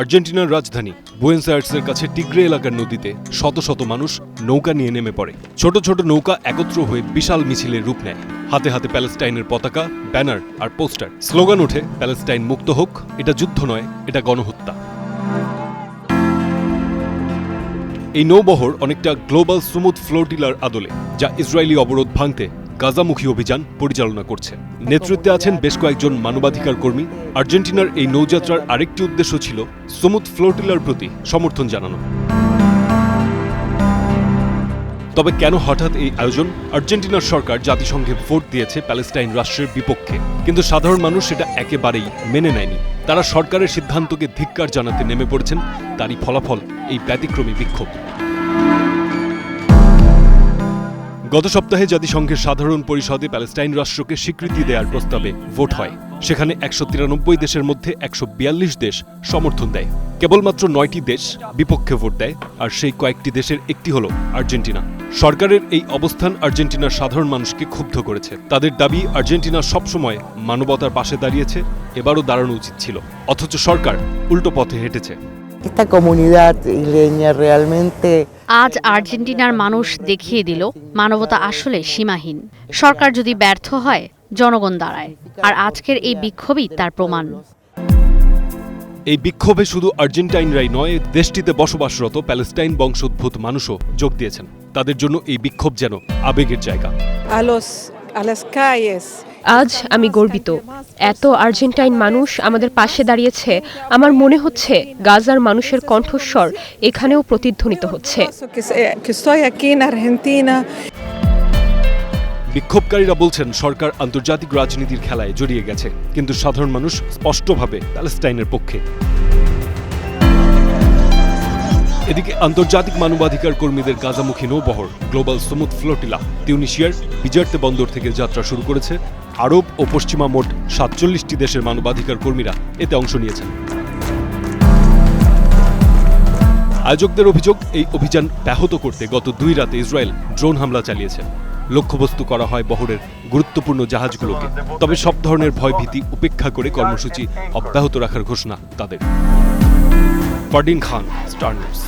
আর্জেন্টিনার রাজধানী বুয়েন্স আয়ার্সের কাছে টিগ্রে এলাকার নদীতে শত শত মানুষ নৌকা নিয়ে নেমে পড়ে। ছোট ছোট নৌকা একত্র হয়ে বিশাল মিছিলের রূপ নেয়। হাতে হাতে প্যালেস্টাইনের পতাকা, ব্যানার আর পোস্টার। স্লোগান ওঠে, প্যালেস্টাইন মুক্ত হোক, এটা যুদ্ধ নয়, এটা গণহত্যা। এই নৌবহর অনেকটা গ্লোবাল সুমুথ ফ্লোটিলার আদলে, যা ইসরায়েলি অবরোধ ভাঙতে গাজামুখী অভিযান পরিচালনা করছে। নেতৃত্বে আছেন বেশ কয়েকজন মানবাধিকার কর্মী। আর্জেন্টিনার এই নৌযাত্রার আরেকটি উদ্দেশ্য ছিল সুমুথ ফ্লোটিলার প্রতি সমর্থন জানানো। তবে কেন হঠাৎ এই আয়োজন? আর্জেন্টিনার সরকার জাতিসংঘে ভোট দিয়েছে প্যালেস্টাইন রাষ্ট্রের বিপক্ষে। কিন্তু সাধারণ মানুষ সেটা একেবারেই মেনে নেয়নি। তারা সরকারের সিদ্ধান্তকে ধিক্কার জানাতে নেমে পড়েছেন। তারই ফলাফল এই ব্যতিক্রমী বিক্ষোভ। গত সপ্তাহে জাতিসংঘের সাধারণ পরিষদে প্যালেস্টাইন রাষ্ট্রকে স্বীকৃতি দেওয়ার প্রস্তাবে ভোট হয়। সেখানে একশো তিরানব্বই দেশের মধ্যে একশো বিয়াল্লিশ দেশ সমর্থন দেয়। কেবলমাত্র নয়টি দেশ বিপক্ষে ভোট দেয়, আর সেই কয়েকটি দেশের একটি হল আর্জেন্টিনা। সরকারের এই অবস্থান আর্জেন্টিনার সাধারণ মানুষকে ক্ষুব্ধ করেছে। তাদের দাবি, আর্জেন্টিনা সবসময় মানবতার পাশে দাঁড়িয়েছে, এবারও দাঁড়ানো উচিত ছিল। অথচ সরকার উল্টো পথে হেঁটেছে। Esta comunidad isleña realmente আজ আর্জেন্টিনার মানুষ দেখিয়ে দিল মানবতা আসলে সীমাহীন। সরকার যদি ব্যর্থ হয় জনগণ দাঁড়ায়। আর আজকের এই বিক্ষোভই তার প্রমাণ। এই বিক্ষোভে শুধু আর্জেন্টাইনরাই নয় দেশটিতে বসবাসরত প্যালেস্টাইন বংশোদ্ভূত মানুষও যোগ দিয়েছেন। তাদের জন্য এই বিক্ষোভ যেন আবেগের জায়গা। আজ আমি গর্বিত। এত আর্জেন্টাইন মানুষ আমাদের পাশে দাঁড়িয়েছে। আমার মনে হচ্ছে গাজার মানুষের কণ্ঠস্বর এখানেও প্রতিধ্বনিত হচ্ছে। বিক্ষোভকারীরা বলছেন, সরকার আন্তর্জাতিক রাজনীতির খেলায় জড়িয়ে গেছে, কিন্তু সাধারণ মানুষ স্পষ্টভাবে প্যালেস্টাইনের পক্ষে। এদিকে আন্তর্জাতিক মানবাধিকার কর্মীদের গাজামুখী নৌবহর, গ্লোবাল সমুদ ফ্লোটিলা, তিউনিশিয়ার, বিজার্তে বন্দর থেকে যাত্রা শুরু করেছে। আরব ও পশ্চিমা মোট সাতচল্লিশটি দেশের মানবাধিকার কর্মীরা এতে অংশ নিয়েছেন। আয়োজকদের অভিযোগ, এই অভিযান ব্যাহত করতে গত দুই রাতে ইসরায়েল ড্রোন হামলা চালিয়েছে। লক্ষ্যবস্তু করা হয় বহরের গুরুত্বপূর্ণ জাহাজগুলোকে। তবে সব ধরনের ভয়ভীতি উপেক্ষা করে কর্মসূচি অব্যাহত রাখার ঘোষণা তাদের। Fardin Khan, star news.